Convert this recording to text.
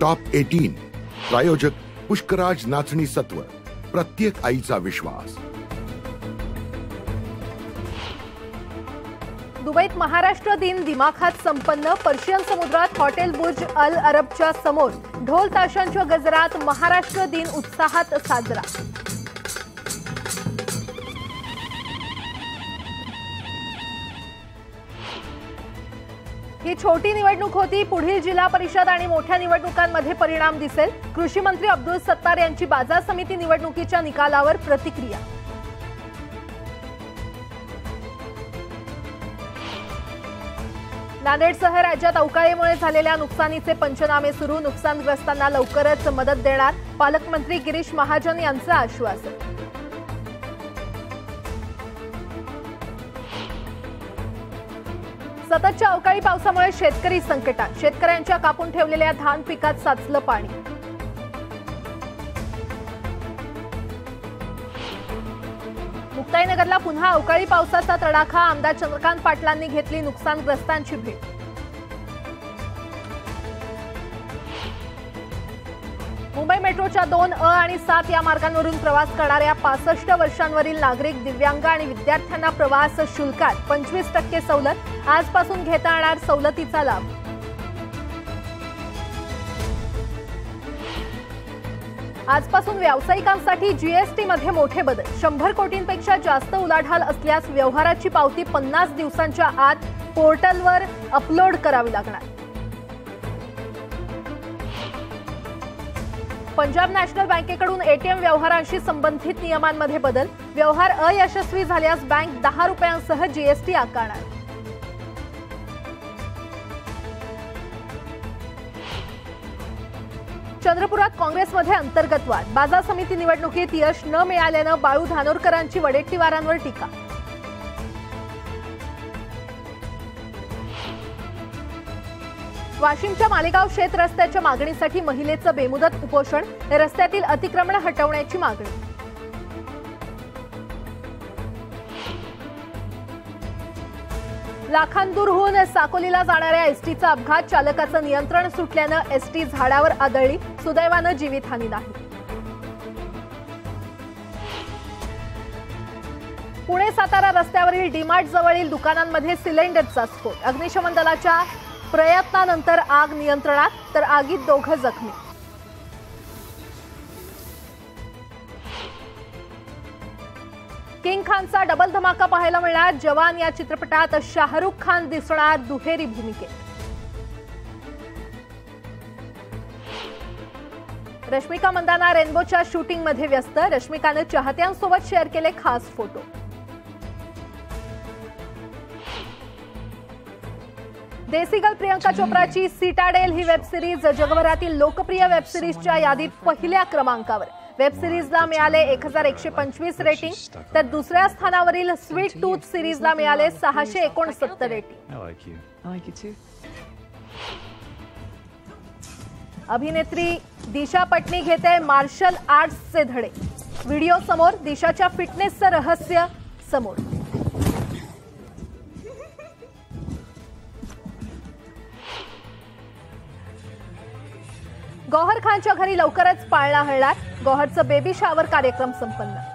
Top eighteen प्रायोजक पुष्कराज नाचणी सत्व प्रत्येक आईचा विश्वास. दुबईत महाराष्ट्र दिन दिमाखात संपन्न पर्शियन समुद्रात हॉटेल बुर्ज अल अरबच्या समोर ढोल ताशांच्या गजरात महाराष्ट्र दिन उत्साहात साजरा. ही छोटी निवडणूक होती. पुढील जिल्हा परिषद आणि मोठ्या निवडणुकांमध्ये परिणाम दिसेल. कृषी मंत्री अब्दुल सत्तार यांची बाजार समिती निवडणुकीच्या निकालावर प्रतिक्रिया. नांदेडसह राज्यात अवकाळीमुळे झालेल्या नुकसानीचे पंचनामे सुरू. नुकसानग्रस्तांना लवकरच मदत देणार पालकमंत्री गिरीश महाजन यांचं आश्वासन. सततच्या अवकाळी पावसामुळे शेतकरी संकटात. शेतकऱ्यांच्या कापून ठेवलेल्या धान पिकात साचलं पाणी. मुक्ताईनगरला पुन्हा अवकाळी पावसाचा तडाखा. आमदार चंद्रकांत पाटलांनी घेतली नुकसानग्रस्तांची भेट. मुंबई मेट्रोच्या दोन अ आणि सात या मार्गांवरून प्रवास करणाऱ्या पासष्ट वर्षांवरील नागरिक दिव्यांग आणि विद्यार्थ्यांना प्रवास शुल्कात पंचवीस टक्के सवलत आजपासून घेता येणार सवलतीचा लाभ. आजपासून व्यावसायिकांसाठी जीएसटीमध्ये मोठे बदल. शंभर कोटींपेक्षा जास्त उलाढाल असल्यास व्यवहाराची पावती पन्नास दिवसांच्या आत पोर्टलवर अपलोड करावी लागणार. पंजाब नॅशनल बँकेकडून एटीएम व्यवहारांशी संबंधित नियमांमध्ये बदल. व्यवहार अयशस्वी झाल्यास बँक दहा रुपयांसह जीएसटी आकारणार. चंद्रपुरात काँग्रेसमध्ये अंतर्गत वाद बाजार समिती निवडणुकीत यश न मिळाल्यानं बाळू धानोरकरांची वडेट्टीवारांवर टीका. वाशिमच्या मालेगाव शेत रस्त्याच्या मागणीसाठी महिलेचं बेमुदत उपोषण रस्त्यातील अतिक्रमण हटवण्याची मागणी. लाखांदूरहून साकोलीला जाणाऱ्या एसटीचा अपघात चालकाचं नियंत्रण सुटल्यानं एसटी झाडावर आदळली सुदैवानं जीवितहानी नाही. पुणे सातारा रस्त्यावरील डीमार्ट जवळील दुकानांमध्ये सिलेंडरचा स्फोट अग्निशमन दलाच्या प्रयत्नानंतर आग नियंत्रणात तर आगीत दोघं जखमी. किंग खानचा डबल धमाका पाहायला मिळणार. जवान या चित्रपटात शाहरुख खान दिसणार दुहेरी भूमिकेत. रश्मिका मंदाना रेनबोच्या शूटिंगमध्ये व्यस्त. रश्मिकानं चाहत्यांसोबत शेअर केले खास फोटो. देसी गर्ल प्रियंका चोप्राची सीटाडेल ही वेब सिरीज जगभरातील लोकप्रिय वेब सिरीजच्या यादीत पहिल्या क्रमांकावर. वेब सिरीजला मिळाले एक हजार एकशे पंचवीस रेटिंग तर दुसऱ्या स्थानावरील स्वीट टूथ सिरीजला मिळाले सहाशे एकोणसत्तर रेटिंग. अभिनेत्री दिशा पटनी घेते मार्शल आर्ट्सचे धडे. व्हिडिओ समोर दिशाच्या फिटनेसचं रहस्य समोर. गौहर खानच्या घरी लवकरच पाळणा हळणार गौहरचं बेबी शावर कार्यक्रम संपन्न.